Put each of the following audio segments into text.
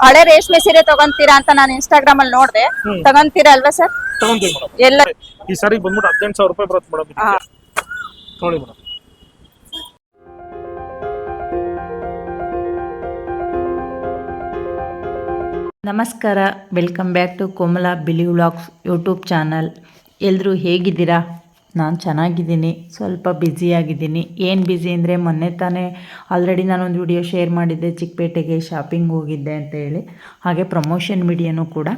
ಹಳೆ ರೇಷ್ಮೆ ಸೀರೆ ತಗೊಂತೀರಾ ಅಂತ ನಾನು ಇನ್ಸ್ಟಾಗ್ರಾಮ್ ಅಲ್ಲಿ ನೋಡಿದೆ. ತಗೊಂತೀರಾ ಅಲ್ವಾ ಸರ್? ತಗೊಂತೀವಿ ಮೇಡಮ್. ಎಲ್ಲ ಈ ಸಾರಿ ಬಂದ್ಬಿಟ್ಟು ಹದಿನೆಂಟು ಸಾವಿರ ರೂಪಾಯಿ ಬರುತ್ತೆ ಮೇಡಮ್ ಹಾ. ನೋಡಿ ಮೇಡಮ್. ನಮಸ್ಕಾರ. ವೆಲ್ಕಮ್ ಬ್ಯಾಕ್ ಟು ಕೋಮಲಾ ಬಿಲಿ ವ್ಲಾಗ್ಸ್ ಯೂಟ್ಯೂಬ್ ಚಾನಲ್ ಎಲ್ಲರೂ ಹೇಗಿದ್ದೀರಾ? ನಾನು ಚೆನ್ನಾಗಿದ್ದೀನಿ, ಸ್ವಲ್ಪ ಬ್ಯುಸಿಯಾಗಿದ್ದೀನಿ ಏನು ಬ್ಯುಸಿ ಅಂದರೆ ಮೊನ್ನೆ ತಾನೇ ಆಲ್ರೆಡಿ ನಾನೊಂದು ವಿಡಿಯೋ ಶೇರ್ ಮಾಡಿದ್ದೆ, ಚಿಕ್ಕಪೇಟೆಗೆ ಶಾಪಿಂಗ್ ಹೋಗಿದ್ದೆ ಅಂತ ಹೇಳಿ. ಹಾಗೆ ಪ್ರಮೋಷನ್ ವಿಡಿಯೋನೂ ಕೂಡ.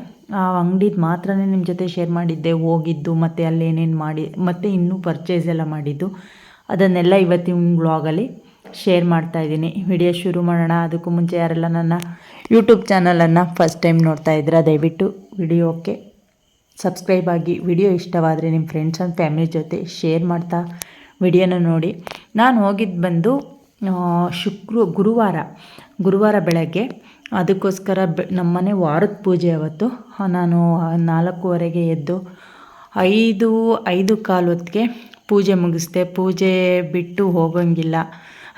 ಆ ಅಂಗಡಿದು ಮಾತ್ರನೇ ನಿಮ್ಮ ಜೊತೆ ಶೇರ್ ಮಾಡಿದ್ದೆ, ಹೋಗಿದ್ದು, ಮತ್ತು ಅಲ್ಲಿ ಏನೇನು ಮಾಡಿ, ಮತ್ತು ಇನ್ನೂ ಪರ್ಚೇಸ್ ಎಲ್ಲ ಮಾಡಿದ್ದು. ಅದನ್ನೆಲ್ಲ ಇವತ್ತಿನ ಬ್ಲಾಗಲ್ಲಿ ಶೇರ್ ಮಾಡ್ತಾ ಇದ್ದೀನಿ. ವಿಡಿಯೋ ಶುರು ಮಾಡೋಣ. ಅದಕ್ಕೂ ಮುಂಚೆ ಯಾರೆಲ್ಲ ನನ್ನ ಯೂಟ್ಯೂಬ್ ಚಾನಲನ್ನು ಫಸ್ಟ್ ಟೈಮ್ ನೋಡ್ತಾ ಇದ್ದೀರಾ, ದಯವಿಟ್ಟು ವಿಡಿಯೋಕ್ಕೆ ಸಬ್ಸ್ಕ್ರೈಬ್ ಆಗಿ ವಿಡಿಯೋ ಇಷ್ಟವಾದರೆ ನಿಮ್ಮ ಫ್ರೆಂಡ್ಸ್ ಆ್ಯಂಡ್ ಫ್ಯಾಮಿಲಿ ಜೊತೆ ಶೇರ್ ಮಾಡ್ತಾ ವಿಡಿಯೋನ ನೋಡಿ. ನಾನು ಹೋಗಿದ್ದು ಬಂದು ಶುಕ್ರ, ಗುರುವಾರ ಗುರುವಾರ ಬೆಳಗ್ಗೆ. ಅದಕ್ಕೋಸ್ಕರ ಬೆ, ನಮ್ಮನೆ ವಾರದ ಪೂಜೆ ಅವತ್ತು. ನಾನು ನಾಲ್ಕೂವರೆಗೆ ಎದ್ದು ಐದು ಐದು ಕಾಲು ಹೊತ್ತಿಗೆ ಪೂಜೆ ಮುಗಿಸ್ದೆ. ಪೂಜೆ ಬಿಟ್ಟು ಹೋಗೋಂಗಿಲ್ಲ.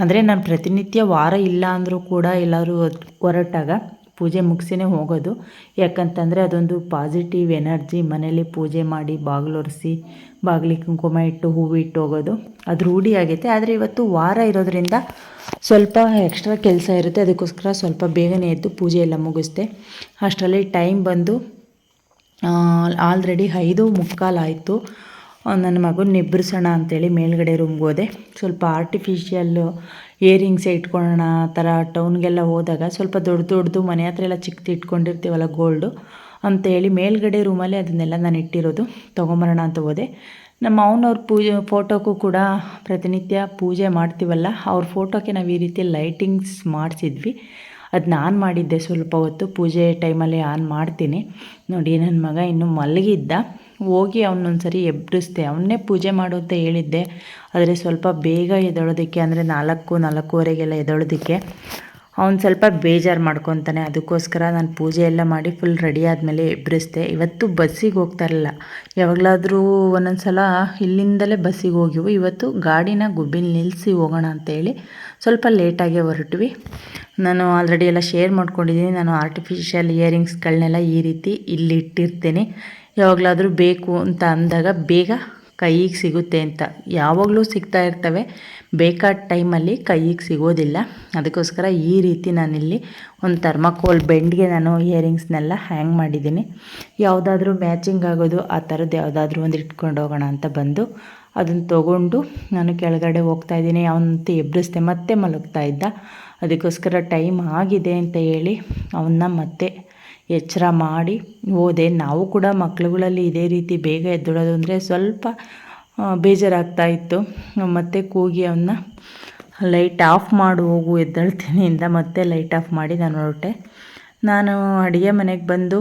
ಅಂದರೆ ನಾನು ಪ್ರತಿನಿತ್ಯ ವಾರ ಇಲ್ಲ ಅಂದರೂ ಕೂಡ ಎಲ್ಲರೂ ಹೊರಟಾಗ ಪೂಜೆ ಮುಗಿಸಿನೇ ಹೋಗೋದು. ಯಾಕಂತಂದರೆ ಅದೊಂದು ಪಾಸಿಟಿವ್ ಎನರ್ಜಿ ಮನೇಲಿ ಪೂಜೆ ಮಾಡಿ ಬಾಗಿಲೊರೆಸಿ, ಬಾಗಿಲಿಗೆ ಕುಂಕುಮ ಇಟ್ಟು, ಹೂವು ಇಟ್ಟು ಹೋಗೋದು. ಅದು ರೂಢಿ ಆಗೈತೆ. ಆದರೆ ಇವತ್ತು ವಾರ ಇರೋದ್ರಿಂದ ಸ್ವಲ್ಪ ಎಕ್ಸ್ಟ್ರಾ ಕೆಲಸ ಇರುತ್ತೆ. ಅದಕ್ಕೋಸ್ಕರ ಸ್ವಲ್ಪ ಬೇಗನೆ ಎದ್ದು ಪೂಜೆ ಎಲ್ಲ ಮುಗಿಸ್ದೆ. ಅಷ್ಟರಲ್ಲಿ ಟೈಮ್ ಬಂದು ಆಲ್ರೆಡಿ ಐದು ಮುಕ್ಕಾಲಾಯಿತು ನನ್ನ ಮಗನ ನಿಬ್ಬರಿಸೋಣ ಅಂತೇಳಿ ಮೇಲ್ಗಡೆ ರೂಮ್ಗೆ ಹೋದೆ. ಸ್ವಲ್ಪ ಆರ್ಟಿಫಿಷಿಯಲ್ ಇಯರಿಂಗ್ಸೇ ಇಟ್ಕೊಳ್ಳೋಣ, ಆ ಥರ ಟೌನ್ಗೆಲ್ಲ ಹೋದಾಗ ಸ್ವಲ್ಪ ದೊಡ್ಡ ದೊಡ್ಡದು ಮನೆ ಹತ್ರ ಎಲ್ಲ ಚಿಕ್ಕದು ಇಟ್ಕೊಂಡಿರ್ತೀವಲ್ಲ ಗೋಲ್ಡು ಅಂತೇಳಿ ಮೇಲ್ಗಡೆ ರೂಮಲ್ಲಿ ಅದನ್ನೆಲ್ಲ ನಾನು ಇಟ್ಟಿರೋದು, ತೊಗೊಂಬರೋಣ ಅಂತ ಹೋದೆ. ನಮ್ಮ ಅವನವ್ರ ಪೂಜೆ ಫೋಟೋಕ್ಕೂ ಕೂಡ ಪ್ರತಿನಿತ್ಯ ಪೂಜೆ ಮಾಡ್ತೀವಲ್ಲ, ಅವ್ರ ಫೋಟೋಕ್ಕೆ ನಾವು ಈ ರೀತಿ ಲೈಟಿಂಗ್ಸ್ ಮಾಡಿಸಿದ್ವಿ. ಅದು ನಾನು ಮಾಡಿದ್ದೆ ಸ್ವಲ್ಪ ಹೊತ್ತು, ಪೂಜೆ ಟೈಮಲ್ಲಿ ಆನ್ ಮಾಡ್ತೀನಿ. ನೋಡಿ, ನನ್ನ ಮಗ ಇನ್ನೂ ಮಲಗಿದ್ದ. ಹೋಗಿ ಅವನೊಂದ್ಸರಿ ಎಬ್ಬಿಸ್ದೆ. ಅವನ್ನೇ ಪೂಜೆ ಮಾಡು ಅಂತ ಹೇಳಿದ್ದೆ. ಆದರೆ ಸ್ವಲ್ಪ ಬೇಗ ಎದೊಳೋದಕ್ಕೆ ಅಂದರೆ ನಾಲ್ಕು, ನಾಲ್ಕೂವರೆಗೆಲ್ಲ ಎದೊಳೋದಕ್ಕೆ ಅವ್ನು ಸ್ವಲ್ಪ ಬೇಜಾರು ಮಾಡ್ಕೊತಾನೆ. ಅದಕ್ಕೋಸ್ಕರ ನಾನು ಪೂಜೆ ಎಲ್ಲ ಮಾಡಿ ಫುಲ್ ರೆಡಿ ಆದಮೇಲೆ ಎಬ್ಬರಿಸ್ದೆ ಇವತ್ತು ಬಸ್ಸಿಗೆ ಹೋಗ್ತಾ ಇರಲಿಲ್ಲ. ಯಾವಾಗಲಾದರೂ ಒಂದೊಂದು ಸಲ ಇಲ್ಲಿಂದಲೇ ಬಸ್ಸಿಗೆ ಹೋಗಿವು. ಇವತ್ತು ಗಾಡಿನ ಗುಬ್ಬಿನ ನಿಲ್ಲಿಸಿ ಹೋಗೋಣ ಅಂತೇಳಿ ಸ್ವಲ್ಪ ಲೇಟಾಗೆ ಹೊರಟ್ವಿ. ನಾನು ಆಲ್ರೆಡಿ ಎಲ್ಲ ಶೇರ್ ಮಾಡ್ಕೊಂಡಿದ್ದೀನಿ. ನಾನು ಆರ್ಟಿಫಿಷಿಯಲ್ ಇಯರಿಂಗ್ಸ್ಗಳನ್ನೆಲ್ಲ ಈ ರೀತಿ ಇಲ್ಲಿ ಇಟ್ಟಿರ್ತೀನಿ. ಯಾವಾಗಲಾದರೂ ಬೇಕು ಅಂತ ಅಂದಾಗ ಬೇಗ ಕೈಗೆ ಸಿಗುತ್ತೆ ಅಂತ. ಯಾವಾಗಲೂ ಸಿಗ್ತಾ ಇರ್ತವೆ. ಬೇಕಾದ ಟೈಮಲ್ಲಿ ಕೈಗೆ ಸಿಗೋದಿಲ್ಲ. ಅದಕ್ಕೋಸ್ಕರ ಈ ರೀತಿ ನಾನಿಲ್ಲಿ ಒಂದು ಥರ್ಮಾಕೋಲ್ ಬೆಂಡ್ಗೆ ನಾನು ಇಯರಿಂಗ್ಸ್ನೆಲ್ಲ ಹ್ಯಾಂಗ್ ಮಾಡಿದ್ದೀನಿ. ಯಾವುದಾದ್ರೂ ಮ್ಯಾಚಿಂಗ್ ಆಗೋದು, ಆ ಥರದ್ದು ಯಾವುದಾದ್ರೂ ಒಂದು ಇಟ್ಕೊಂಡು ಹೋಗೋಣ ಅಂತ ಬಂದು ಅದನ್ನು ತೊಗೊಂಡು ನಾನು ಕೆಳಗಡೆ ಹೋಗ್ತಾ ಇದ್ದೀನಿ. ಅವನಂತ ಎಬ್ಬರಿಸ್ದೆ ಮತ್ತೆ ಮಲಗ್ತಾ ಇದ್ದ. ಅದಕ್ಕೋಸ್ಕರ ಟೈಮ್ ಆಗಿದೆ ಅಂತ ಹೇಳಿ ಅವನ್ನ ಮತ್ತೆ ಎಚ್ಚರ ಮಾಡಿ ಓದೆ. ನಾವು ಕೂಡ ಮಕ್ಳುಗಳಲ್ಲಿ ಇದೇ ರೀತಿ ಬೇಗ ಎದ್ದೊಳೋದು ಅಂದರೆ ಸ್ವಲ್ಪ ಬೇಜಾರಾಗ್ತಾ ಇತ್ತು. ಮತ್ತೆ ಕೂಗಿ ಅವನ್ನ ಲೈಟ್ ಆಫ್ ಮಾಡು, ಹೋಗು, ಎದ್ದಳ್ತೀನಿ ಅಂತ ಮತ್ತೆ ಲೈಟ್ ಆಫ್ ಮಾಡಿ ನಾನು ಹೊರಟೆ. ನಾನು ಅಡುಗೆ ಮನೆಗೆ ಬಂದು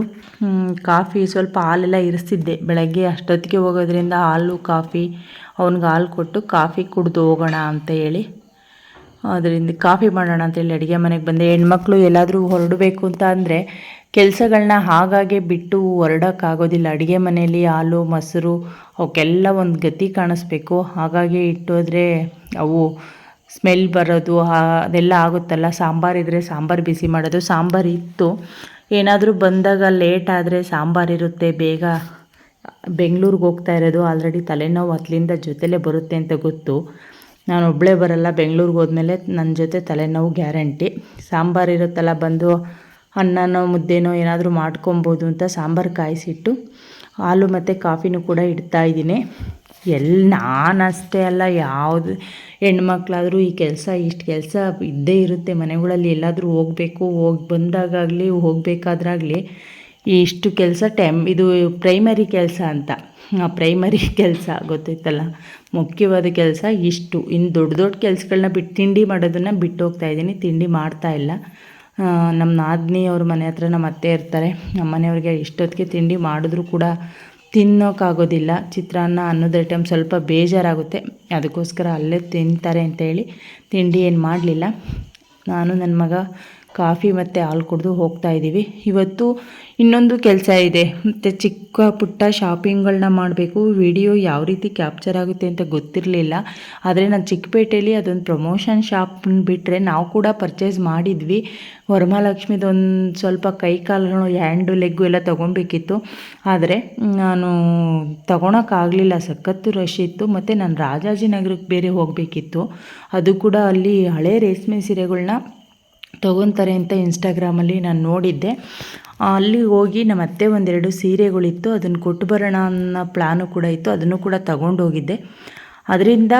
ಕಾಫಿ ಸ್ವಲ್ಪ ಹಾಲೆಲ್ಲ ಇರಿಸಿದ್ದೆ ಬೆಳಗ್ಗೆ ಅಷ್ಟೊತ್ತಿಗೆ ಹೋಗೋದ್ರಿಂದ ಹಾಲು, ಕಾಫಿ, ಅವ್ನಿಗೆ ಹಾಲು ಕೊಟ್ಟು ಕಾಫಿ ಕುಡಿದು ಹೋಗೋಣ ಅಂತ ಹೇಳಿ ಅದರಿಂದ ಕಾಫಿ ಮಾಡೋಣ ಅಂತೇಳಿ ಅಡುಗೆ ಮನೆಗೆ ಬಂದೆ. ಹೆಣ್ಮಕ್ಳು ಎಲ್ಲಾದರೂ ಹೊರಡಬೇಕು ಅಂತ ಅಂದರೆ ಕೆಲಸಗಳನ್ನ ಹಾಗಾಗೆ ಬಿಟ್ಟು ಹೊರಡೋಕ್ಕಾಗೋದಿಲ್ಲ. ಅಡುಗೆ ಮನೆಯಲ್ಲಿ ಹಾಲು, ಮೊಸರು ಅವಕ್ಕೆಲ್ಲ ಒಂದು ಗತಿ ಕಾಣಿಸ್ಬೇಕು. ಹಾಗಾಗಿ ಇಟ್ಟೋದ್ರೆ ಅವು ಸ್ಮೆಲ್ ಬರೋದು ಅದೆಲ್ಲ ಆಗುತ್ತಲ್ಲ. ಸಾಂಬಾರು ಇದ್ದರೆ ಸಾಂಬಾರು ಬಿಸಿ ಮಾಡೋದು. ಸಾಂಬಾರು ಇತ್ತು. ಏನಾದರೂ ಬಂದಾಗ ಲೇಟ್ ಆದರೆ ಸಾಂಬಾರು ಇರುತ್ತೆ. ಬೇಗ ಬೆಂಗಳೂರಿಗೆ ಹೋಗ್ತಾ ಇರೋದು. ಆಲ್ರೆಡಿ ತಲೆನೋವು ಹತ್ತಲಿಂದ ಜೊತೆಲೇ ಬರುತ್ತೆ ಅಂತ ಗೊತ್ತು. ನಾನು ಒಬ್ಬಳೇ ಬರಲ್ಲ, ಬೆಂಗಳೂರಿಗೆ ಹೋದ್ಮೇಲೆ ನನ್ನ ಜೊತೆ ತಲೆನೋವು ಗ್ಯಾರಂಟಿ. ಸಾಂಬಾರು ಇರುತ್ತಲ್ಲ, ಬಂದು ಅನ್ನನೋ, ಮುದ್ದೆನೋ ಏನಾದರೂ ಮಾಡ್ಕೊಬೋದು ಅಂತ ಸಾಂಬಾರು ಕಾಯಿಸಿಟ್ಟು ಹಾಲು ಮತ್ತು ಕಾಫಿನೂ ಕೂಡ ಇಡ್ತಾ ಇದ್ದೀನಿ. ಎಲ್ಲಿ ಅಷ್ಟೇ ಅಲ್ಲ, ಯಾವುದು ಹೆಣ್ಮಕ್ಳಾದರೂ ಈ ಕೆಲಸ, ಇಷ್ಟು ಕೆಲಸ ಇದ್ದೇ ಇರುತ್ತೆ. ಮನೆಗಳಲ್ಲಿ ಎಲ್ಲಾದರೂ ಹೋಗಬೇಕು, ಹೋಗಿ ಬಂದಾಗಲಿ ಹೋಗಬೇಕಾದ್ರಾಗಲಿ. ಇಷ್ಟು ಕೆಲಸ ಟೈಮ್, ಇದು ಪ್ರೈಮರಿ ಕೆಲಸ ಅಂತ. ಪ್ರೈಮರಿ ಕೆಲಸ ಗೊತ್ತೈತಲ್ಲ ಮುಖ್ಯವಾದ ಕೆಲಸ ಇಷ್ಟು. ಇನ್ನು ದೊಡ್ಡ ದೊಡ್ಡ ಕೆಲಸಗಳನ್ನ ಬಿಟ್ಟು ತಿಂಡಿ ಮಾಡೋದನ್ನು ಬಿಟ್ಟು ಹೋಗ್ತಾ ಇದ್ದೀನಿ. ತಿಂಡಿ ಮಾಡ್ತಾ ಇಲ್ಲ. ನಮ್ಮ ನಾದಿನಿ ಅವ್ರ ಮನೆ ಹತ್ರ ನಮ್ಮ ಅತ್ತೆ ಇರ್ತಾರೆ. ನಮ್ಮ ಮನೆಯವ್ರಿಗೆ ಇಷ್ಟೊತ್ತಿಗೆ ತಿಂಡಿ ಮಾಡಿದ್ರೂ ಕೂಡ ತಿನ್ನೋಕ್ಕಾಗೋದಿಲ್ಲ ಚಿತ್ರಾನ್ನ ಅನ್ನೋದು ಐಟಮ್ ಸ್ವಲ್ಪ ಬೇಜಾರಾಗುತ್ತೆ. ಅದಕ್ಕೋಸ್ಕರ ಅಲ್ಲೇ ತಿಂತಾರೆ ಅಂತೇಳಿ ತಿಂಡಿ ಏನು ಮಾಡಲಿಲ್ಲ. ನಾನು ನನ್ನ ಮಗ ಕಾಫಿ ಮತ್ತು ಹಾಲು ಕುಡಿದು ಹೋಗ್ತಾ ಇದ್ದೀವಿ ಇವತ್ತು ಇನ್ನೊಂದು ಕೆಲಸ ಇದೆ. ಮತ್ತು ಚಿಕ್ಕ ಪುಟ್ಟ ಶಾಪಿಂಗ್ಗಳನ್ನ ಮಾಡಬೇಕು. ವಿಡಿಯೋ ಯಾವ ರೀತಿ ಕ್ಯಾಪ್ಚರ್ ಆಗುತ್ತೆ ಅಂತ ಗೊತ್ತಿರಲಿಲ್ಲ. ಆದರೆ ನಾನು ಚಿಕ್ಕಪೇಟೆಯಲ್ಲಿ ಅದೊಂದು ಪ್ರಮೋಷನ್ ಶಾಪ್ ಬಿಟ್ಟರೆ ನಾವು ಕೂಡ ಪರ್ಚೇಸ್ ಮಾಡಿದ್ವಿ. ವರಮಹಾಲಕ್ಷ್ಮಿದೊಂದು ಸ್ವಲ್ಪ ಕೈ ಕಾಲು ಹ್ಯಾಂಡು ಲೆಗ್ಗು ಎಲ್ಲ ತೊಗೊಬೇಕಿತ್ತು. ಆದರೆ ನಾನು ತೊಗೊಳಕ್ಕಾಗಲಿಲ್ಲ. ಸಖತ್ತು ರಶ್ ಇತ್ತು. ಮತ್ತು ನಾನು ರಾಜಾಜಿನಗರಕ್ಕೆ ಬೇರೆ ಹೋಗಬೇಕಿತ್ತು. ಅದು ಕೂಡ ಅಲ್ಲಿ ಹಳೆ ರೇಷ್ಮೆ ಸೀರೆಗಳ್ನ ತೊಗೊತಾರೆ ಅಂತ ಇನ್ಸ್ಟಾಗ್ರಾಮಲ್ಲಿ ನಾನು ನೋಡಿದ್ದೆ. ಅಲ್ಲಿ ಹೋಗಿ ನಮ್ಮ ಅತ್ತೆ ಒಂದೆರಡು ಸೀರೆಗಳಿತ್ತು ಅದನ್ನು ಕೊಟ್ಟು ಬರೋಣ ಅನ್ನೋ ಪ್ಲಾನು ಕೂಡ ಇತ್ತು, ಅದನ್ನು ಕೂಡ ತಗೊಂಡೋಗಿದ್ದೆ ಅದರಿಂದ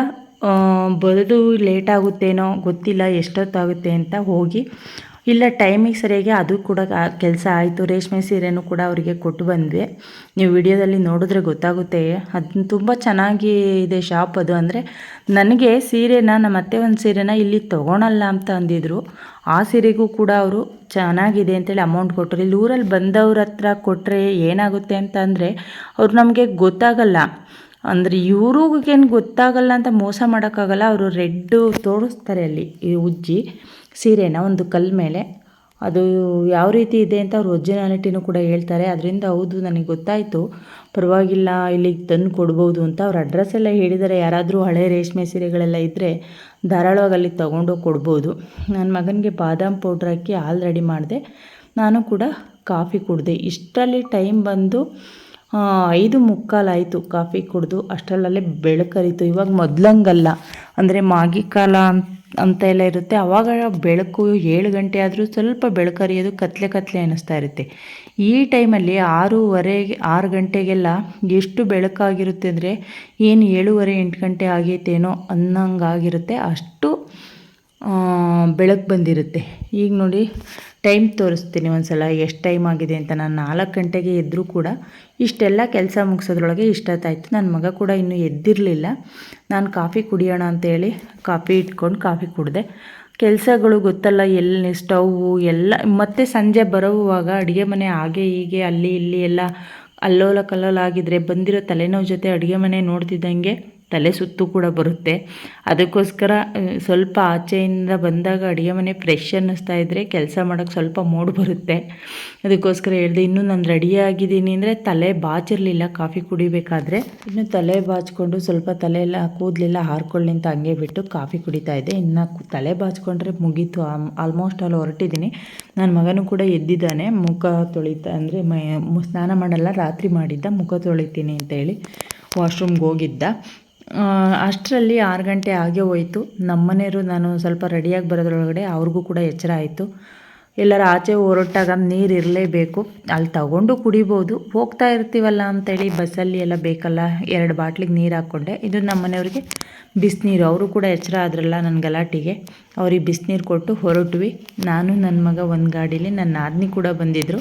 ಬರೋದು ಲೇಟ್ ಆಗುತ್ತೇನೋ ಗೊತ್ತಿಲ್ಲ, ಎಷ್ಟೊತ್ತಾಗುತ್ತೆ ಅಂತ ಹೋಗಿ ಇಲ್ಲ ಟೈಮಿಗೆ ಸರಿಯಾಗಿ ಅದು ಕೂಡ ಕೆಲಸ ಆಯಿತು. ರೇಷ್ಮೆ ಸೀರೆನೂ ಕೂಡ ಅವರಿಗೆ ಕೊಟ್ಟು ಬಂದ್ವಿ. ನೀವು ವಿಡಿಯೋದಲ್ಲಿ ನೋಡಿದ್ರೆ ಗೊತ್ತಾಗುತ್ತೆ. ಅದು ತುಂಬ ಚೆನ್ನಾಗಿ ಇದೆ ಶಾಪ್ ಅದು. ಅಂದರೆ ನನಗೆ ಸೀರೆನ, ನಮ್ಮ ಅತ್ತೆ ಒಂದು ಸೀರೆನ ಇಲ್ಲಿ ತೊಗೊಳಲ್ಲ ಅಂತ ಅಂದಿದ್ರು. ಆ ಸೀರೆಗೂ ಕೂಡ ಅವರು ಚೆನ್ನಾಗಿದೆ ಅಂತೇಳಿ ಅಮೌಂಟ್ ಕೊಟ್ಟರು. ಇಲ್ಲಿ ಊರಲ್ಲಿ ಬಂದವ್ರ ಹತ್ರ ಕೊಟ್ಟರೆ ಏನಾಗುತ್ತೆ ಅಂತ ಅಂದರೆ ಅವ್ರು ನಮಗೆ ಗೊತ್ತಾಗಲ್ಲ. ಅಂದರೆ ಇವ್ರಿಗೇನು ಗೊತ್ತಾಗಲ್ಲ ಅಂತ ಮೋಸ ಮಾಡೋಕ್ಕಾಗಲ್ಲ. ಅವರು ರೆಡ್ಡು ತೋರಿಸ್ತಾರೆ ಅಲ್ಲಿ ಈ ಉಜ್ಜಿ. ಸೀರೆನ ಒಂದು ಕಲ್ ಮೇಲೆ. ಅದು ಯಾವ ರೀತಿ ಇದೆ ಅಂತ ಅವ್ರು ಒರಿಜಿನಾಲಿಟಿನೂ ಕೂಡ ಹೇಳ್ತಾರೆ. ಅದರಿಂದ ಹೌದು, ನನಗೆ ಗೊತ್ತಾಯಿತು. ಪರವಾಗಿಲ್ಲ, ಇಲ್ಲಿಗೆ ತಂದು ಕೊಡ್ಬೋದು ಅಂತ ಅವ್ರ ಅಡ್ರೆಸ್ ಎಲ್ಲ ಹೇಳಿದ್ದಾರೆ. ಯಾರಾದರೂ ಹಳೆ ರೇಷ್ಮೆ ಸೀರೆಗಳೆಲ್ಲ ಇದ್ದರೆ ಧಾರಾಳವಾಗಿ ಅಲ್ಲಿ ತೊಗೊಂಡೋಗಿ ಕೊಡ್ಬೋದು. ನನ್ನ ಮಗನಿಗೆ ಬಾದಾಮ್ ಪೌಡ್ರ್ ಹಾಕಿ ಹಾಲು ರೆಡಿ ಮಾಡಿದೆ. ನಾನು ಕೂಡ ಕಾಫಿ ಕುಡಿದೆ. ಇಷ್ಟರಲ್ಲಿ ಟೈಮ್ ಬಂದು ಐದು ಮುಕ್ಕಾಲಾಯಿತು ಕಾಫಿ ಕುಡಿದು. ಅಷ್ಟರಲ್ಲೇ ಬೆಳಕರಿತು. ಇವಾಗ ಮೊದ್ಲಂಗಲ್ಲ. ಅಂದರೆ ಮಾಗಿ ಕಾಲ ಅಂತ ಎಲ್ಲ ಇರುತ್ತೆ. ಆವಾಗ ಬೆಳಕು ಏಳು ಗಂಟೆ ಆದರೂ ಸ್ವಲ್ಪ ಬೆಳಕರಿಯೋದು ಕತ್ಲೆ ಕತ್ಲೆ ಅನ್ನಿಸ್ತಾ ಇರುತ್ತೆ. ಈ ಟೈಮಲ್ಲಿ ಆರೂವರೆಗೆ ಆರು ಗಂಟೆಗೆಲ್ಲ ಎಷ್ಟು ಬೆಳಕಾಗಿರುತ್ತೆ ಅಂದರೆ ಏನು ಏಳುವರೆ, ಎಂಟು ಗಂಟೆ ಆಗೈತೇನೋ ಅನ್ನಂಗಾಗಿರುತ್ತೆ. ಅಷ್ಟು ಬೆಳಕು ಬಂದಿರುತ್ತೆ. ಈಗ ನೋಡಿ ಟೈಮ್ ತೋರಿಸ್ತೀನಿ ಒಂದು ಸಲ ಎಷ್ಟು ಟೈಮ್ ಆಗಿದೆ ಅಂತ. ನಾನು ನಾಲ್ಕು ಗಂಟೆಗೆ ಎದ್ದರೂ ಕೂಡ ಇಷ್ಟೆಲ್ಲ ಕೆಲಸ ಮುಗಿಸೋದ್ರೊಳಗೆ ಇಷ್ಟೊತ್ತಾಯಿತು ನನ್ನ ಮಗ ಕೂಡ ಇನ್ನೂ ಎದ್ದಿರಲಿಲ್ಲ. ನಾನು ಕಾಫಿ ಕುಡಿಯೋಣ ಅಂತೇಳಿ ಕಾಫಿ ಇಟ್ಕೊಂಡು ಕಾಫಿ ಕುಡಿದೆ. ಕೆಲಸಗಳು ಗೊತ್ತಲ್ಲ, ಎಲ್ಲಿ ಸ್ಟೌವು ಎಲ್ಲ, ಮತ್ತೆ ಸಂಜೆ ಬರುವಾಗ ಅಡುಗೆ ಮನೆ ಹಾಗೆ ಹೀಗೆ, ಅಲ್ಲಿ ಇಲ್ಲಿ ಎಲ್ಲ ಅಲ್ಲೋಲ ಕಲ್ಲೋಲ ಆಗಿದ್ರೆ ಬಂದಿರೋ ತಲೆನೋವು ಜೊತೆ ಅಡುಗೆ ಮನೆ ನೋಡ್ತಿದ್ದಂಗೆ ತಲೆ ಸುತ್ತು ಕೂಡ ಬರುತ್ತೆ. ಅದಕ್ಕೋಸ್ಕರ ಸ್ವಲ್ಪ ಆಚೆಯಿಂದ ಬಂದಾಗ ಅಡುಗೆ ಮನೆ ಫ್ರೆಶ್ ಅನ್ನಿಸ್ತಾ ಇದ್ದರೆ ಕೆಲಸ ಮಾಡೋಕ್ಕೆ ಸ್ವಲ್ಪ ಮೂಡ್ ಬರುತ್ತೆ. ಅದಕ್ಕೋಸ್ಕರ ಹೇಳಿದೆ, ಇನ್ನೂ ನಾನು ರೆಡಿಯಾಗಿದ್ದೀನಿ ಅಂದರೆ ತಲೆ ಬಾಚಿರಲಿಲ್ಲ, ಕಾಫಿ ಕುಡಿಬೇಕಾದ್ರೆ. ಇನ್ನು ತಲೆ ಬಾಚಿಕೊಂಡು ಸ್ವಲ್ಪ ತಲೆ ಎಲ್ಲ ಕೂದಲೆಲ್ಲ ಹಾರ್ಕೊಳ್ಳಿ ಅಂತ ಹಂಗೆ ಬಿಟ್ಟು ಕಾಫಿ ಕುಡಿತಾ ಇದ್ದೆ. ಇನ್ನು ತಲೆ ಬಾಚ್ಕೊಂಡ್ರೆ ಮುಗೀತು ಆಲ್ಮೋಸ್ಟ್ ಅಲ್ಲಿ ಹೊರಟಿದ್ದೀನಿ. ನನ್ನ ಮಗನೂ ಕೂಡ ಎದ್ದಿದ್ದಾನೆ, ಮುಖ ತೊಳಿತಾ, ಅಂದರೆ ಸ್ನಾನ ಮಾಡಲ್ಲ, ರಾತ್ರಿ ಮಾಡಿದ್ದ, ಮುಖ ತೊಳಿತೀನಿ ಅಂತೇಳಿ ವಾಶ್ರೂಮ್ಗೆ ಹೋಗಿದ್ದ. ಅಷ್ಟರಲ್ಲಿ ಆರು ಗಂಟೆ ಆಗೇ ಹೋಯಿತು. ನಮ್ಮನೆಯವರು ನಾನು ಸ್ವಲ್ಪ ರೆಡಿಯಾಗಿ ಬರೋದ್ರೊಳಗಡೆ ಅವ್ರಿಗೂ ಕೂಡ ಎಚ್ಚರ ಆಯಿತು. ಎಲ್ಲರ ಆಚೆ ಹೊರಟಾಗ ನೀರು ಇರಲೇಬೇಕು. ಅಲ್ಲಿ ತಗೊಂಡು ಕುಡಿಬೋದು. ಹೋಗ್ತಾ ಇರ್ತೀವಲ್ಲ ಅಂತೇಳಿ ಬಸ್ಸಲ್ಲಿ ಎಲ್ಲ ಬೇಕಲ್ಲ, ಎರಡು ಬಾಟ್ಲಿಗೆ ನೀರು ಹಾಕ್ಕೊಂಡೆ. ಇದು ನಮ್ಮ ಮನೆಯವ್ರಿಗೆ ಬಿಸಿನೀರು. ಅವರು ಕೂಡ ಎಚ್ಚರ ಆದ್ರಲ್ಲ ನನ್ನ ಗಲಾಟಿಗೆ ಅವ್ರಿಗೆ ಬಿಸಿನೀರು ಕೊಟ್ಟು ಹೊರಟ್ವಿ. ನಾನು ನನ್ನ ಮಗ ಒಂದು ಗಾಡೀಲಿ ನನ್ನ ನಾದಿನಿ ಕೂಡ ಬಂದಿದ್ದರು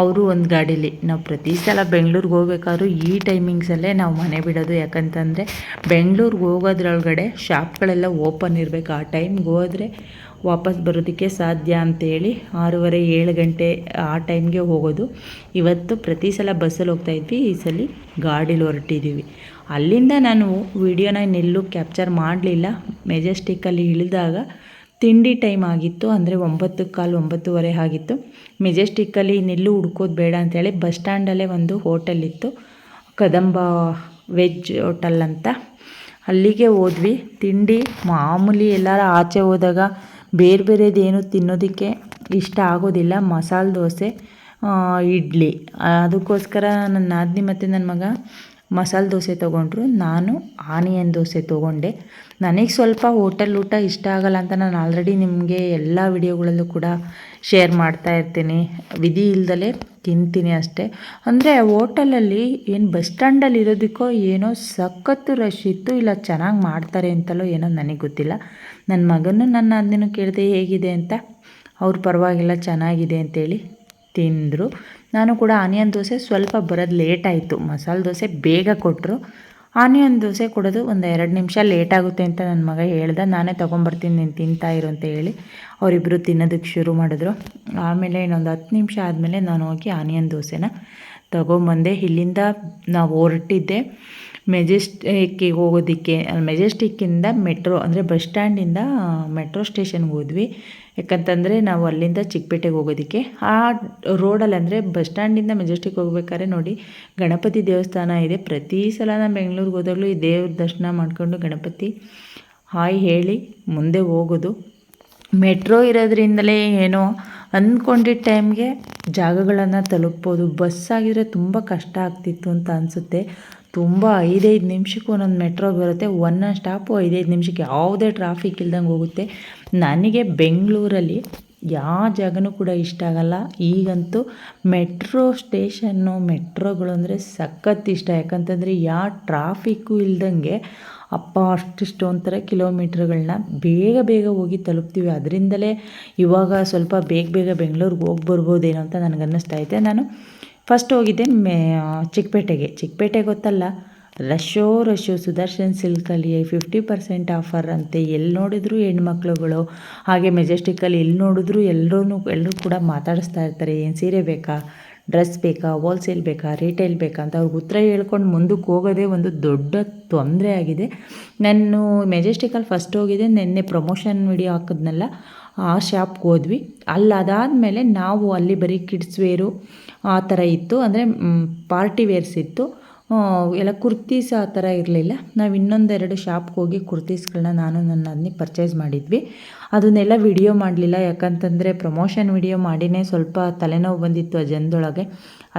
ಅವರು ಒಂದು ಗಾಡೀಲಿ. ನಾವು ಪ್ರತಿ ಸಲ ಬೆಂಗ್ಳೂರಿಗೆ ಹೋಗ್ಬೇಕಾದ್ರೂ ಈ ಟೈಮಿಂಗ್ಸಲ್ಲೇ ನಾವು ಮನೆ ಬಿಡೋದು. ಯಾಕಂತಂದರೆ ಬೆಂಗ್ಳೂರಿಗೆ ಹೋಗೋದ್ರೊಳಗಡೆ ಶಾಪ್ಗಳೆಲ್ಲ ಓಪನ್ ಇರಬೇಕು. ಆ ಟೈಮ್ಗೆ ಹೋದರೆ ವಾಪಸ್ ಬರೋದಕ್ಕೆ ಸಾಧ್ಯ ಅಂತೇಳಿ ಆರೂವರೆ, ಏಳು ಗಂಟೆ ಆ ಟೈಮ್ಗೆ ಹೋಗೋದು. ಇವತ್ತು ಪ್ರತಿ ಸಲ ಬಸ್ಸಲ್ಲಿ ಹೋಗ್ತಾಯಿದ್ವಿ ಈ ಸಲ ಗಾಡೀಲಿ ಹೊರಟಿದ್ದೀವಿ ಅಲ್ಲಿಂದ ನಾನು ವಿಡಿಯೋನ ಇನ್ನೆಲ್ಲೂ ಕ್ಯಾಪ್ಚರ್ ಮಾಡಲಿಲ್ಲ. ಮೆಜೆಸ್ಟಿಕ್ಕಲ್ಲಿ ಇಳಿದಾಗ ತಿಂಡಿ ಟೈಮ್ ಆಗಿತ್ತು, ಅಂದರೆ ಒಂಬತ್ತು ಕಾಲು ಒಂಬತ್ತುವರೆ ಆಗಿತ್ತು. ಮೆಜೆಸ್ಟಿಕ್ಕಲ್ಲಿ ಇನ್ನೆಲ್ಲೂ ಹುಡ್ಕೋದು ಬೇಡ ಅಂತೇಳಿ ಬಸ್ ಸ್ಟ್ಯಾಂಡಲ್ಲೇ ಒಂದು ಹೋಟೆಲ್ ಇತ್ತು, ಕದಂಬ ವೆಜ್ ಹೋಟೆಲ್ ಅಂತ. ಅಲ್ಲಿಗೆ ಹೋದ್ವಿ. ತಿಂಡಿ ಮಾಮೂಲಿ ಎಲ್ಲರ ಆಚೆ ಹೋದಾಗ ಬೇರೆ ಬೇರೆದೇನು ತಿನ್ನೋದಕ್ಕೆ ಇಷ್ಟ ಆಗೋದಿಲ್ಲ. ಮಸಾಲೆ ದೋಸೆ ಇಡ್ಲಿ. ಅದಕ್ಕೋಸ್ಕರ ನನ್ನ ನಾದಿನಿ ಮತ್ತು ನನ್ನ ಮಗ ಮಸಾಲೆ ದೋಸೆ ತೊಗೊಂಡ್ರು. ನಾನು ಆನಿಯನ್ ದೋಸೆ ತೊಗೊಂಡೆ. ನನಗೆ ಸ್ವಲ್ಪ ಹೋಟೆಲ್ ಊಟ ಇಷ್ಟ ಆಗಲ್ಲ ಅಂತ ನಾನು ಆಲ್ರೆಡಿ ನಿಮಗೆ ಎಲ್ಲ ವಿಡಿಯೋಗಳಲ್ಲೂ ಕೂಡ ಶೇರ್ ಮಾಡ್ತಾ ಇರ್ತೀನಿ. ವಿಧಿ ಇಲ್ದಲೇ ತಿಂತೀನಿ ಅಷ್ಟೇ. ಅಂದರೆ ಹೋಟೆಲಲ್ಲಿ ಏನು ಬಸ್ ಸ್ಟ್ಯಾಂಡಲ್ಲಿ ಇರೋದಕ್ಕೋ ಏನೋ ಸಖತ್ತು ರಶ್ ಇತ್ತು, ಇಲ್ಲ ಚೆನ್ನಾಗಿ ಮಾಡ್ತಾರೆ ಅಂತಲೋ ಏನೋ ನನಗೆ ಗೊತ್ತಿಲ್ಲ. ನನ್ನ ಮಗನೂ ನನ್ನ ಅಂದಿನೂ ಕೇಳಿದೆ ಹೇಗಿದೆ ಅಂತ, ಅವ್ರು ಪರವಾಗಿಲ್ಲ ಚೆನ್ನಾಗಿದೆ ಅಂತೇಳಿ ತಿಂದರು. ನಾನು ಕೂಡ ಆನಿಯನ್ ದೋಸೆ ಸ್ವಲ್ಪ ಬರೋದು ಲೇಟ್ ಆಯಿತು. ಮಸಾಲೆ ದೋಸೆ ಬೇಗ ಕೊಟ್ಟರು ಆನಿಯನ್ ದೋಸೆ ಕೊಡೋದು ಒಂದು ಎರಡು ನಿಮಿಷ ಲೇಟ್ ಆಗುತ್ತೆ ಅಂತ ನನ್ನ ಮಗ ಹೇಳ್ದೆ. ನಾನೇ ತೊಗೊಂಬರ್ತೀನಿ, ನೀನು ತಿಂತಾ ಇರು ಅಂತ ಹೇಳಿ ಅವರಿಬ್ಬರು ತಿನ್ನೋದಕ್ಕೆ ಶುರು ಮಾಡಿದ್ರು. ಆಮೇಲೆ ಇನ್ನೊಂದು ಹತ್ತು ನಿಮಿಷ ಆದಮೇಲೆ ನಾನು ಹೋಗಿ ಆನಿಯನ್ ದೋಸೆನ ತೊಗೊಂಬಂದೆ. ಇಲ್ಲಿಂದ ನಾವು ಹೊರಟಿದ್ದೆ. ಮೆಜೆಸ್ಟಿಕ್ಕಿಗೆ ಹೋಗೋದಕ್ಕೆ, ಮೆಜೆಸ್ಟಿಕ್ಕಿಂದ ಮೆಟ್ರೋ, ಅಂದರೆ ಬಸ್ ಸ್ಟ್ಯಾಂಡಿಂದ ಮೆಟ್ರೋ ಸ್ಟೇಷನ್ಗೆ ಹೋದ್ವಿ. ಯಾಕಂತಂದರೆ ನಾವು ಅಲ್ಲಿಂದ ಚಿಕ್ಕಪೇಟೆಗೆ ಹೋಗೋದಕ್ಕೆ, ಆ ರೋಡಲ್ಲಿ ಅಂದರೆ ಬಸ್ ಸ್ಟ್ಯಾಂಡಿಂದ ಮೆಜೆಸ್ಟಿಕ್ ಹೋಗ್ಬೇಕಾದ್ರೆ ನೋಡಿ ಗಣಪತಿ ದೇವಸ್ಥಾನ ಇದೆ. ಪ್ರತಿ ಸಲ ನಾನು ಬೆಂಗಳೂರಿಗೆ ಹೋದಾಗಲೂ ಈ ದೇವ್ರ ದರ್ಶನ ಮಾಡಿಕೊಂಡು ಗಣಪತಿ ಹಾಯ್ ಹೇಳಿ ಮುಂದೆ ಹೋಗೋದು. ಮೆಟ್ರೋ ಇರೋದ್ರಿಂದಲೇ ಏನೋ ಅಂದ್ಕೊಂಡಿದ್ದ ಟೈಮ್ಗೆ ಜಾಗಗಳನ್ನು ತಲುಪ್ಬೋದು. ಬಸ್ ಆಗಿದ್ರೆ ತುಂಬ ಕಷ್ಟ ಆಗ್ತಿತ್ತು ಅಂತ ಅನಿಸುತ್ತೆ. ತುಂಬ ಐದೈದು ನಿಮಿಷಕ್ಕೂ ಒಂದೊಂದು ಮೆಟ್ರೋ ಬರುತ್ತೆ ಒಂದೊಂದು ಸ್ಟಾಪು ಐದೈದು ನಿಮಿಷಕ್ಕೆ. ಯಾವುದೇ ಟ್ರಾಫಿಕ್ ಇಲ್ದಂಗೆ ಹೋಗುತ್ತೆ. ನನಗೆ ಬೆಂಗಳೂರಲ್ಲಿ ಯಾವ ಜಾಗನೂ ಕೂಡ ಇಷ್ಟ ಆಗಲ್ಲ. ಈಗಂತೂ ಮೆಟ್ರೋ ಸ್ಟೇಷನ್ನು, ಮೆಟ್ರೋಗಳು ಅಂದರೆ ಸಖತ್ ಇಷ್ಟ. ಯಾಕಂತಂದರೆ ಯಾವ ಟ್ರಾಫಿಕ್ಕು ಇಲ್ದಂಗೆ ಅಪ್ಪ ಅಷ್ಟಿಷ್ಟು ಒಂಥರ ಕಿಲೋಮೀಟ್ರ್ಗಳನ್ನ ಬೇಗ ಬೇಗ ಹೋಗಿ ತಲುಪ್ತೀವಿ. ಅದರಿಂದಲೇ ಇವಾಗ ಸ್ವಲ್ಪ ಬೇಗ ಬೇಗ ಬೆಂಗಳೂರಿಗೆ ಹೋಗಿ ಬರ್ಬೋದೇನೋ ಅಂತ ನನಗನ್ನಿಸ್ತಾ ಇದೆ. ನಾನು ಫಸ್ಟ್ ಹೋಗಿದ್ದೆ ಮೇ ಚಿಕ್ಕಪೇಟೆಗೆ. ಚಿಕ್ಕಪೇಟೆ ಗೊತ್ತಲ್ಲ, ರಶೋ ರಶೋ ಸುದರ್ಶನ್ ಸಿಲ್ಕಲ್ಲಿ ಫಿಫ್ಟಿ ಪರ್ಸೆಂಟ್ ಆಫರ್ ಅಂತೆ. ಎಲ್ಲಿ ನೋಡಿದ್ರು ಹೆಣ್ಮಕ್ಳುಗಳು, ಹಾಗೆ ಮೆಜೆಸ್ಟಿಕ್ಕಲ್ಲಿ ಎಲ್ಲಿ ನೋಡಿದ್ರು ಎಲ್ಲರೂ ಎಲ್ಲರೂ ಕೂಡ ಮಾತಾಡಿಸ್ತಾ ಇರ್ತಾರೆ. ಏನು ಸೀರೆ ಬೇಕಾ? ಡ್ರೆಸ್ ಬೇಕಾ? ಹೋಲ್ಸೇಲ್ ಬೇಕಾ? ರಿಟೇಲ್ ಬೇಕಾ? ಅಂತ ಅವ್ರಿಗೆ ಉತ್ತರ ಹೇಳ್ಕೊಂಡು ಮುಂದಕ್ಕೆ ಹೋಗೋದೇ ಒಂದು ದೊಡ್ಡ ತೊಂದರೆ ಆಗಿದೆ. ನಾನು ಮೆಜೆಸ್ಟಿಕಲ್ಲಿ ಫಸ್ಟ್ ಹೋಗಿದ್ದೆ. ನಿನ್ನೆ ಪ್ರಮೋಷನ್ ವಿಡಿಯೋ ಹಾಕಿದ್ನಲ್ಲ, ಆ ಶಾಪ್ಗೆ ಹೋದ್ವಿ. ಅಲ್ಲಿ ಅದಾದಮೇಲೆ ನಾವು ಅಲ್ಲಿ ಬರೀ ಕಿಡ್ಸ್ ವೇರು ಆ ಥರ ಇತ್ತು. ಅಂದರೆ ಪಾರ್ಟಿ ವೇರ್ಸ್ ಇತ್ತು. ಎಲ್ಲ ಕುರ್ತೀಸ್ ಆ ಥರ ಇರಲಿಲ್ಲ. ನಾವು ಇನ್ನೊಂದೆರಡು ಶಾಪ್ಗೆ ಹೋಗಿ ಕುರ್ತೀಸ್ಗಳನ್ನ ನಾನು ನನ್ನ ಅದನ್ನೇ ಪರ್ಚೇಸ್ ಮಾಡಿದ್ವಿ. ಅದನ್ನೆಲ್ಲ ವಿಡಿಯೋ ಮಾಡಲಿಲ್ಲ. ಯಾಕಂತಂದರೆ ಪ್ರಮೋಷನ್ ವಿಡಿಯೋ ಮಾಡಿನೇ ಸ್ವಲ್ಪ ತಲೆನೋವು ಬಂದಿತ್ತು ಆ ಜನದೊಳಗೆ.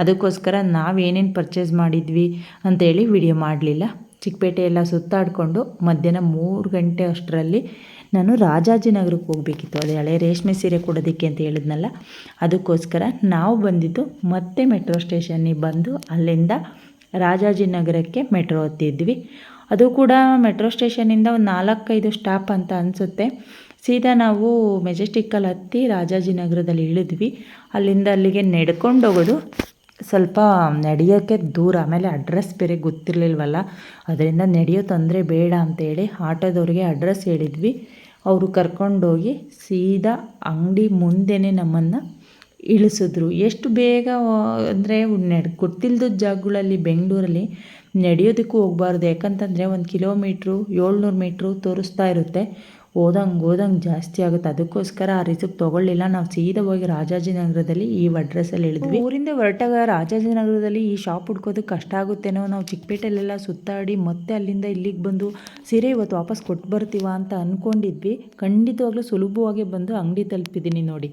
ಅದಕ್ಕೋಸ್ಕರ ನಾವೇನೇನು ಪರ್ಚೇಸ್ ಮಾಡಿದ್ವಿ ಅಂತೇಳಿ ವಿಡಿಯೋ ಮಾಡಲಿಲ್ಲ. ಚಿಕ್ಕಪೇಟೆ ಎಲ್ಲ ಸುತ್ತಾಡಿಕೊಂಡು ಮಧ್ಯಾಹ್ನ ಮೂರು ಗಂಟೆ ಅಷ್ಟರಲ್ಲಿ ನಾನು ರಾಜಾಜಿನಗರಕ್ಕೆ ಹೋಗಬೇಕಿತ್ತು. ಅದೇ ಹಳೆ ರೇಷ್ಮೆ ಸೀರೆ ಕೊಡೋದಕ್ಕೆ ಅಂತ ಹೇಳಿದ್ನಲ್ಲ, ಅದಕ್ಕೋಸ್ಕರ ನಾವು ಬಂದಿದ್ದು ಮತ್ತೆ ಮೆಟ್ರೋ ಸ್ಟೇಷನ್ನಿಗೆ ಬಂದು ಅಲ್ಲಿಂದ ರಾಜಾಜಿನಗರಕ್ಕೆ ಮೆಟ್ರೋ ಹತ್ತಿದ್ವಿ. ಅದು ಕೂಡ ಮೆಟ್ರೋ ಸ್ಟೇಷನಿಂದ ಒಂದು ನಾಲ್ಕೈದು ಸ್ಟಾಪ್ ಅಂತ ಅನಿಸುತ್ತೆ. ಸೀದಾ ನಾವು ಮೆಜೆಸ್ಟಿಕ್ಕಲ್ಲಿ ಹತ್ತಿ ರಾಜಾಜಿನಗರದಲ್ಲಿ ಇಳಿದ್ವಿ. ಅಲ್ಲಿಂದ ಅಲ್ಲಿಗೆ ನಡ್ಕೊಂಡು ಹೋಗೋದು ಸ್ವಲ್ಪ ನಡೆಯೋಕ್ಕೆ ದೂರ. ಆಮೇಲೆ ಅಡ್ರೆಸ್ ಬೇರೆ ಗೊತ್ತಿರಲಿಲ್ವಲ್ಲ, ಅದರಿಂದ ನಡೆಯೋ ತೊಂದರೆ ಬೇಡ ಅಂತೇಳಿ ಆಟೋದವ್ರಿಗೆ ಅಡ್ರೆಸ್ ಹೇಳಿದ್ವಿ. ಅವರು ಕರ್ಕೊಂಡೋಗಿ ಸೀದಾ ಅಂಗಡಿ ಮುಂದೆನೇ ನಮ್ಮನ್ನು ಇಳಿಸಿದ್ರು. ಎಷ್ಟು ಬೇಗ, ಅಂದರೆ ನಡ್ ಗೊತ್ತಿಲ್ಲದ ಜಾಗಗಳಲ್ಲಿ ಬೆಂಗಳೂರಲ್ಲಿ ನಡೆಯೋದಕ್ಕೂ ಹೋಗಬಾರ್ದು. ಯಾಕಂತಂದರೆ ಒಂದು ಕಿಲೋಮೀಟ್ರು, ಏಳ್ನೂರು ಮೀಟ್ರು ತೋರಿಸ್ತಾ ಇರುತ್ತೆ. ಓದಂಗೆ ಓದಂಗೆ ಜಾಸ್ತಿ ಆಗುತ್ತೆ. ಅದಕ್ಕೋಸ್ಕರ ಆ ರಿಸಿಪ್ಟ್ ತೊಗೊಳ್ಳಿಲ್ಲ. ನಾವು ಸೀದಾ ಹೋಗಿ ರಾಜಾಜಿನಗರದಲ್ಲಿ ಈ ಅಡ್ರೆಸ್ಸಲ್ಲಿ ಇಳಿದ್ವಿ ಊರಿಂದ ಹೊರಟಾಗ ರಾಜಾಜಿನಗರದಲ್ಲಿ ಈ ಶಾಪ್ ಹುಡ್ಕೋದಕ್ಕೆ ಕಷ್ಟ ಆಗುತ್ತೇನೋ ನಾವು ಚಿಕ್ಕಪೇಟೆಲೆಲ್ಲ ಸುತ್ತಾಡಿ ಮತ್ತೆ ಅಲ್ಲಿಂದ ಇಲ್ಲಿಗೆ ಬಂದು ಸೀರೆ ಇವತ್ತು ವಾಪಸ್ ಕೊಟ್ಟು ಬರ್ತೀವ ಅಂತ ಅಂದ್ಕೊಂಡಿದ್ವಿ ಖಂಡಿತವಾಗ್ಲೂ ಸುಲಭವಾಗಿ ಬಂದು ಅಂಗಡಿ ತಲುಪಿದ್ದೀನಿ ನೋಡಿ.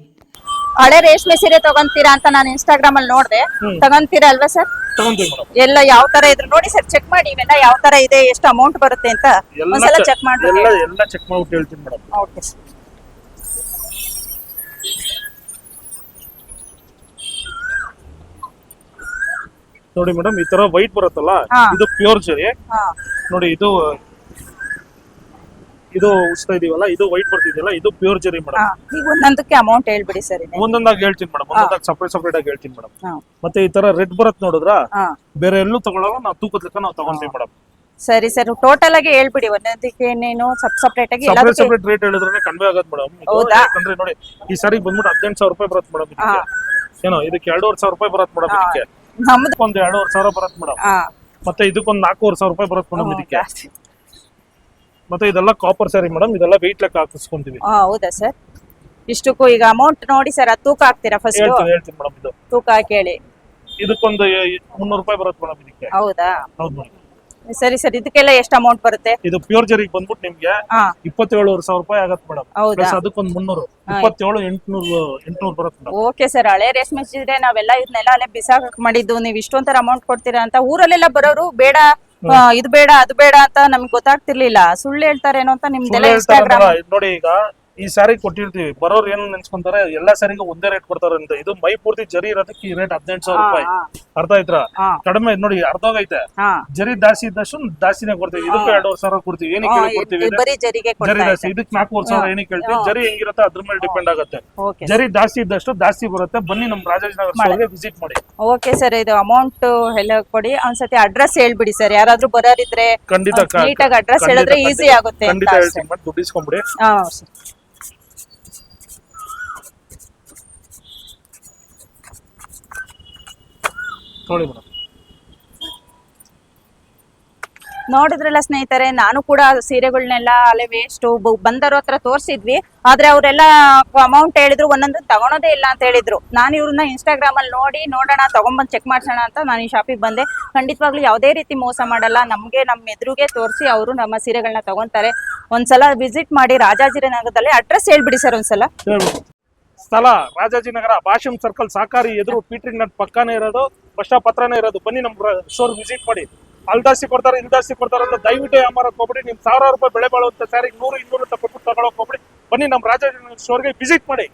ಹಳೆ ರೇಷ್ಮೆ ಸೀರೆ ತಗೊಂತೀರಾ ಅಂತ ನಾನು ಇನ್ಸ್ಟಾಗ್ರಾಮ್ ಅಲ್ಲಿ ನೋಡ್ದೆ. ತಗೊಂತೀರಾ ಅಲ್ವಾ ಸರ್? ಎಲ್ಲ ಯಾವ ತರ ಇದ್ರೆ ನೋಡಿ ಸರ್ ಚೆಕ್ ಮಾಡಿ ಇವೆಲ್ಲ ಯಾವ ತರ ಇದೆ ಎಷ್ಟು ಅಮೌಂಟ್ ಬರುತ್ತೆ ಅಂತ ಎಲ್ಲ ಒಂದ್ಸಲ ಚೆಕ್ ಮಾಡಿ ಮಾಡ್ಬಿಟ್ಟು ಎಲ್ಲ ಎಲ್ಲ ಚೆಕ್ ಮಾಡ್ಬಿಟ್ಟು ಹೇಳ್ತೀನಿ ಮೇಡಮ್. ಓಕೆ ಸರ್ ನೋಡಿ ಮೇಡಮ್ ಈ ತರ ವೈಟ್ ಬರುತ್ತಲ್ಲ ಇದು ಪ್ಯೂರ್ ಜರಿ ನೋಡಿ ಇದು ಇದು ಉಸ್ತಾ ಇದೀವಲ್ಲ ಇದು ವೈಟ್ ಬರ್ತಿದೆಯಲ್ಲ ಇದು ಪ್ಯೂರ್ ಜರಿ ಮೇಡಮ್ ಈಗ ಒಂದೊಂದಕ್ಕೆ ಅಮೌಂಟ್ ಹೇಳ್ಬಿಡಿ ಸರ್ ಒಂದೊಂದಾಗಿ ಹೇಳ್ತೀನಿ ಮೇಡಮ್ ಒಂದೊಂದಾಗಿ ಸಪ್ರೇಟ್ ಸಪ್ರೇಟ್ ಆಗಿ ಹೇಳ್ತೀನಿ ಮೇಡಮ್ ಮತ್ತೆ ಈ ತರ ರೆಡ್ ಬರತ್ ನೋಡಿದ್ರ? ಬೇರೆ ಎಲ್ಲೂ ತಗೊಳಲ್ಲ ನಾವು ತೂಕದ ಲೆಕ್ಕ ನಾವು ತಗೊಂತೀವಿ ಮೇಡಮ್ ಸರಿ ಸರ್ ಟೋಟಲ್ ಆಗಿ ಹೇಳ್ಬಿಡಿ ಒಂದೊಂದಕ್ಕೆ ಏನೇನು ಸಪ್ ಸಪ್ರೇಟ್ ಆಗಿ ಸಪ್ರೇಟ್ ಸಪ್ರೇಟ್ ರೇಟ್ ಹೇಳಿದ್ರೆ ಕನ್ವೆ ಆಗತ್ ಮೇಡಮ್ ಹೌದಾ? ಯಾಕಂದ್ರೆ ನೋಡಿ ಈ ಸಾರಿ ಬಂದ್ಬಿಟ್ಟು ಹದಿನೆಂಟು ಸಾವಿರ ರೂಪಾಯಿ ಬರತ್ ಮೇಡಮ್ ಏನೋ ಇದಕ್ಕೆ ಎರಡೂವರೆ ಸಾವಿರ ರೂಪಾಯಿ ಬರತ್ ಮೇಡಮ್. ಇದಕ್ಕೆ. ನಮ್ದು ಒಂದ್ ಎರಡೂವರೆ ಸಾವಿರ ಬರತ್ ಮೇಡಮ್ ಮತ್ತೆ ಇದಕ್ಕೊಂದ್ ನಾಲ್ಕೂವರೆ ಸಾವಿರ ರೂಪಾಯಿ ಬರತ್ ಮೇಡಮ್ ಇದಕ್ಕೆ. ಮತ್ತೆ ಇದೆಲ್ಲ ಕಾಪರ್ ಸ್ಯಾರಿ ಮೇಡಮ್ ಇದೆಲ್ಲ ವೆಯ್ಟ್ ಲೆಕ್ಕ ಹಾಕಿಸ್ಕೊಂತೀವಿ. ಹಾ ಹೌದಾ ಸರ್ ಇಷ್ಟಕ್ಕೂ ಈಗ ಅಮೌಂಟ್ ನೋಡಿ ಸರ್ ಅದು ತೂಕ ಹಾಕ್ತೀರಾ ಫಸ್ಟ್ ಹೇಳ್ತೀನಿ ಹೇಳ್ತೀನಿ ಮೇಡಮ್ ಇದು. ತೂಕ ಹಾಕಿ ಹೇಳಿ. ಇದಕ್ಕೊಂದು ಮುನ್ನೂರು ರೂಪಾಯಿ ಬರುತ್ತೆ ಮೇಡಮ್ ಇದಕ್ಕೆ. ಹೌದಾ? ಹೌದು ಮೇಡಮ್ ಸರಿ ಸರ್ ಇದಕ್ಕೆಲ್ಲ ಎಷ್ಟು ಅಮೌಂಟ್ ಬರುತ್ತೆ? ಇದು ಪ್ಯೂರ್ ಜರಿಗೆ ಬಂದ್ಬಿಟ್ಟು ನಿಮ್ಗೆ ಹಾ ಇಪ್ಪತ್ತೇಳುವರೆ ಸಾವಿರ ರೂಪಾಯಿ ಆಗತ್ತೆ ಮೇಡಮ್ ಹೌದಾ? ಪ್ಲಸ್ ಅದಕ್ಕೊಂದು ಮುನ್ನೂರು. ಇಪ್ಪತ್ತೇಳು ಎಂಟ್ನೂರು ಎಂಟ್ನೂರು ಬರುತ್ತೆ ಮೇಡಮ್ ಓಕೆ ಸರ್ ಹಳೆ ರೇಷ್ಮೆ ಸೀರೆ ನಾವೆಲ್ಲ ಇದನ್ನೆಲ್ಲ ಅಲ್ಲೇ ಬಿಸಾಕ ಮಾಡಿದ್ದು ನೀವು ಇಷ್ಟೊಂಥರ ಅಮೌಂಟ್ ಕೊಡ್ತೀರಾ ಅಂತ ಊರಲ್ಲೆಲ್ಲ ಬರೋರು ಬೇಡ. ಆ, ಇದು ಬೇಡ ಅದು ಬೇಡ ಅಂತ ನಮ್ಗೆ ಗೊತ್ತಾಗ್ತಿರ್ಲಿಲ್ಲ. ಸುಳ್ಳು ಹೇಳ್ತಾರೇನೋ ಅಂತ ನಿಮ್ದೆಲ್ಲ ಇನ್ಸ್ಟಾಗ್ರಾಮ್ ನೋಡಿ ಈಗ ಈ ಸಾರಿ ಕೊಟ್ಟಿರ್ತೀವಿ. ಬರೋರು ಏನ್ ನೆನ್ಸ್ಕೊಂತಾರೆ ಎಲ್ಲಾ ಸಾರಿಗೂ ಒಂದೇ ರೇಟ್ ಕೊಡ್ತಾರೆ ಅಂತ. ಇದು ಮೈ ಪೂರ್ತಿ ಜರಿ ಇರೋದಕ್ಕೆ ಈ ರೇಟ್ ಹದಿನೆಂಟು ಸಾವಿರ ರೂಪಾಯಿ. ಅರ್ಥ ಆಯ್ತಾ? ಹಾ. ಕಡಿಮೆ ನೋಡಿ ಅರ್ಧೋಗೈತೆ ಹೋಗೈತೆ ಜರಿ ದಾಸಿ ಇದ್ದಷ್ಟು ದಾಸಿನೇ ಕೊಡ್ತೀವಿ. ಇದಕ್ಕೆ ಎರಡೂವರೆ ಸಾವಿರ ಕೊಡ್ತೀವಿ. ಏನಕ್ಕೆ ಹೇಳಿ ಕೊಡ್ತೀವಿ ಜರಿ ದಾಸಿ ಇದಕ್ಕೆ ನಾಲ್ಕೂವರೆ ಸಾವಿರ ಏನಕ್ಕೆ ಕೇಳ್ತೀವಿ ಜರಿ ಹೆಂಗಿರುತ್ತೆ ಅದ್ರ ಮೇಲೆ ಡಿಪೆಂಡ್ ಆಗುತ್ತೆ. ಜರಿ ಜಾಸ್ತಿ ಇದ್ದಷ್ಟು ಜಾಸ್ತಿ ಬರುತ್ತೆ. ಬನ್ನಿ ನಮ್ ರಾಜಾಜಿನಗರ ವಿಸಿಟ್ ಮಾಡಿ. ಓಕೆ ಸರ್ ಇದು ಅಮೌಂಟ್ ಎಲ್ಲ ಕೊಡಿ. ಒಂದ್ಸತಿ ಅಡ್ರೆಸ್ ಹೇಳ್ಬಿಡಿ ಸರ್. ಯಾರಾದ್ರೂ ಬರೋರಿದ್ರೆ ಖಂಡಿತ ನೀಟಾಗಿ ಅಡ್ರೆಸ್ ಹೇಳಿದ್ರೆ ಈಸಿ ಆಗುತ್ತೆ ಖಂಡಿತ. ಹೇಳ್ತೀನಿ. ದುಡ್ಡು ಇಸ್ಕೊಂಬಿಡಿ ಹಾ ಸರ್. ನೋಡಿ ಮೇಡಮ್. ನೋಡಿದ್ರಲ್ಲ ಸ್ನೇಹಿತರೆ ನಾನು ಕೂಡ ಸೀರೆಗಳನ್ನೆಲ್ಲ ಅಲ್ಲೇ ವೇಸ್ಟ್ ಬಂದವ್ರ ಹತ್ರ ತೋರಿಸಿದ್ವಿ. ಆದ್ರೆ ಅವರೆಲ್ಲ ಅಮೌಂಟ್ ಹೇಳಿದ್ರು ಒಂದೊಂದು ತಗೊಳೋದೇ ಇಲ್ಲ ಅಂತ ಹೇಳಿದ್ರು. ನಾನು ಇವ್ರನ್ನ ಇನ್ಸ್ಟಾಗ್ರಾಮ್ ಅಲ್ಲಿ ನೋಡಿ ನೋಡೋಣ ತಗೊಂಡ್ಬಂದು ಚೆಕ್ ಮಾಡ್ಸೋಣ ಅಂತ ನಾನು ಈ ಶಾಪಿಗೆ ಬಂದೆ. ಖಂಡಿತವಾಗ್ಲೂ ಯಾವುದೇ ರೀತಿ ಮೋಸ ಮಾಡಲ್ಲ. ನಮ್ಗೆ ನಮ್ಮ ಎದುರುಗೆ ತೋರಿಸಿ ಅವರು ನಮ್ಮ ಸೀರೆಗಳನ್ನ ತಗೊಂತಾರೆ. ಒಂದ್ಸಲ ವಿಸಿಟ್ ಮಾಡಿ ರಾಜಾಜಿನಗರದಲ್ಲಿ ಅಡ್ರೆಸ್ ಹೇಳ್ಬಿಡಿ ಸರ್ ಒಂದ್ಸಲ. ಸ್ಥಳ ರಾಜಾಜಿನಗರ ಭಾಷಂ ಸರ್ಕಲ್ ಸಹಕಾರಿ ಎದುರು ಪೀಟ್ರಿಂಗ್ ನಟ್ ಪಕ್ಕನೇ ಇರೋದು. ಬಸ್ ಸ್ಟಾಪ್ ಹತ್ರನೇ ಇರೋದು. ಬನ್ನಿ ನಮ್ಮ ಸ್ಟೋರ್ ವಿಸಿಟ್ ಮಾಡಿ. ಅಲ್ದಾಸಿ ಕೊಡ್ತಾರೆ ಇಲ್ದಾಸಿ ಕೊಡ್ತಾರೆ ಅಂತ ದಯವಿಟ್ಟು ವ್ಯಾಪಾರಕ್ಕೆ ಹೋಗ್ಬಿಡಿ. ನಿಮ್ ಸಾವಿರ ರೂಪಾಯಿ ಬೆಳೆ ಬಾಳುವಂತ ಸ್ಯಾರಿ ನೂರು ಇನ್ನೂರು ಅಂತ ಕೊಟ್ಟು ತಗೊಳಕ್ ಹೋಗ್ಬಿಡಿ. ಬನ್ನಿ ನಮ್ಮ ರಾಜ ಸ್ಟೋರ್ಗೆ ವಿಸಿಟ್ ಮಾಡಿ.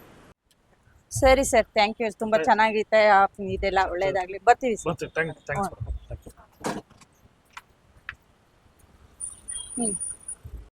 ಸರಿ ಸರ್ ಥ್ಯಾಂಕ್ ಯು ತುಂಬಾ ಚೆನ್ನಾಗಿತ್ತೆ ಆ, ಇದೆಲ್ಲ ಒಳ್ಳೇದಾಗ್ಲಿ. ಬರ್ತೀವಿ ಸರ್. ಥ್ಯಾಂಕ್ಸ್ ಹ್ಮ್.